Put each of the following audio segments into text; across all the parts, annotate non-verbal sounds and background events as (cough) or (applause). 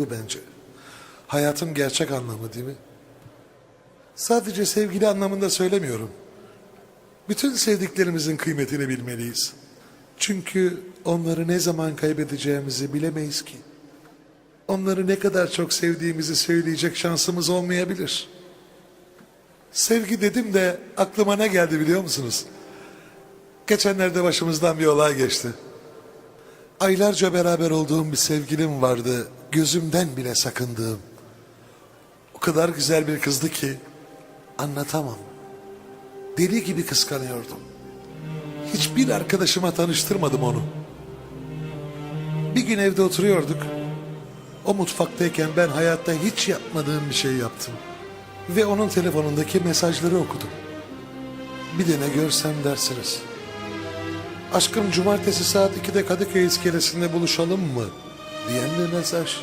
tutku bence. Hayatın gerçek anlamı değil mi? Sadece sevgili anlamında söylemiyorum. Bütün sevdiklerimizin kıymetini bilmeliyiz. Çünkü onları ne zaman kaybedeceğimizi bilemeyiz ki. Onları ne kadar çok sevdiğimizi söyleyecek şansımız olmayabilir. Sevgi dedim de aklıma ne geldi biliyor musunuz? Geçenlerde başımızdan bir olay geçti. Aylarca beraber olduğum bir sevgilim vardı. Gözümden bile sakındığım. O kadar güzel bir kızdı ki anlatamam. Deli gibi kıskanıyordum. Hiçbir arkadaşıma tanıştırmadım onu. Bir gün evde oturuyorduk. O mutfaktayken ben hayatta hiç yapmadığım bir şey yaptım. Ve onun telefonundaki mesajları okudum. Bir de ne görsem dersiniz. Aşkım cumartesi saat 2'de Kadıköy iskelesinde buluşalım mı? Diyen bir mesaj.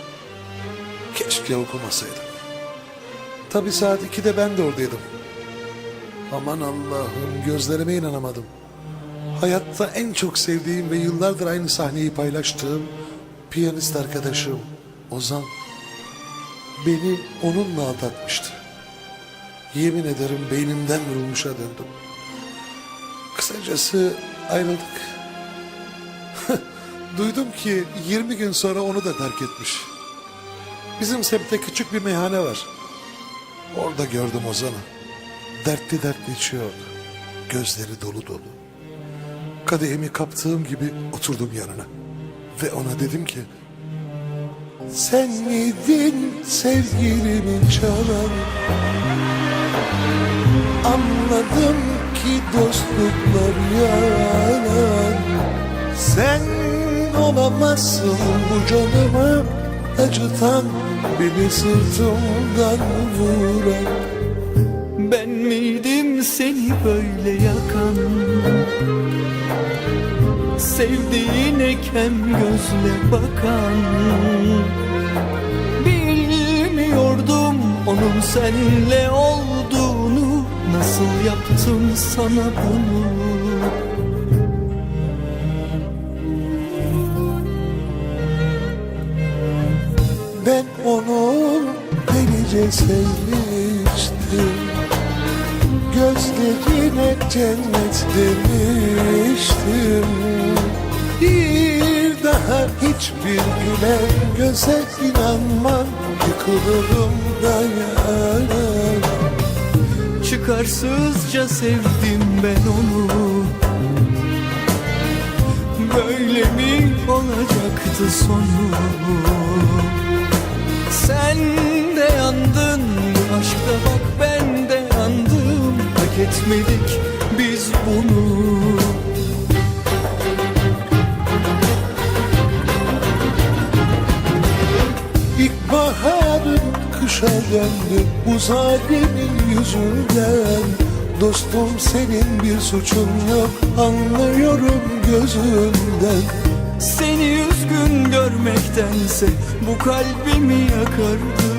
Keşke okumasaydım. Tabi saat 2'de ben de oradaydım. Aman Allah'ım gözlerime inanamadım. Hayatta en çok sevdiğim ve yıllardır aynı sahneyi paylaştığım piyanist arkadaşım Ozan beni onunla aldatmıştı. Yemin ederim beynimden vurulmuşa döndüm. Kısacası ayrıldık. (laughs) Duydum ki 20 gün sonra onu da terk etmiş. Bizim semtte küçük bir meyhane var. Orada gördüm Ozan'ı. Dertli dertli içiyordu. Gözleri dolu dolu. Kadehimi kaptığım gibi oturdum yanına. Ve ona dedim ki... Sen miydin sevgilimin çalan? Anladım ki dostluklar yalan. Sen olamazsın bu canımı acıtan beni sırtımdan vuran. Ben miydim seni böyle yakan Sevdiğine kem gözle bakan Bilmiyordum onun senle olduğunu Nasıl yaptım sana bunu? Ben onu delice sevmiştim. Gözlerine cennet demiştim. Bir daha hiçbir gülen göze inanmam. Yıkılırım dayanamam Çıkarsızca sevdim ben onu. Böyle mi olacaktı sonu? Sen de yandın bu aşkta bak ben de yandım. Hak etmedik biz bunu. İlkbaharım kışa döndü bu zalimin yüzünden. Dostum senin bir suçun yok anlıyorum gözünden. Seni üzgün görmektense bu kalbimi yakardım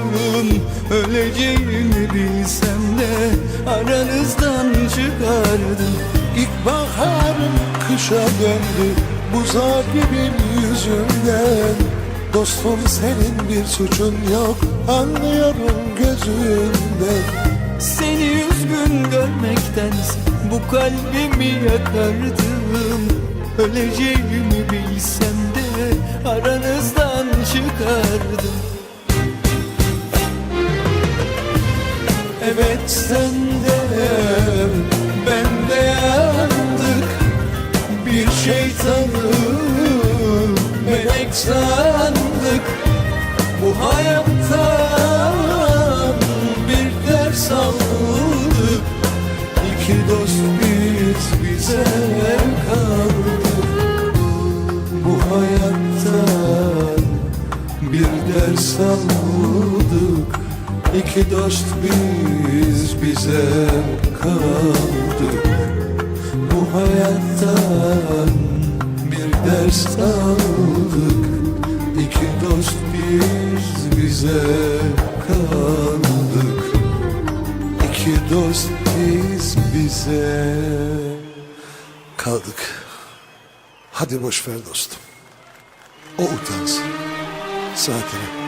Öleceğimi bilsem de aranızdan çıkardım. İlkbaharım kışa döndü bu zalimin yüzünden Dostum senin bir suçun yok. Anlıyorum gözünden Seni üzgün görmektense bu kalbimi yakardım. Öleceğimi bilsem de aranızdan çıkardım. Evet sen de ben de yandık. Bir şeytanı melek sandık aldık İki dost biz bize kaldık Bu hayattan bir ders aldık İki dost biz bize kaldık İki dost biz bize kaldık. Hadi boş ver dostum. O utansın. Zaten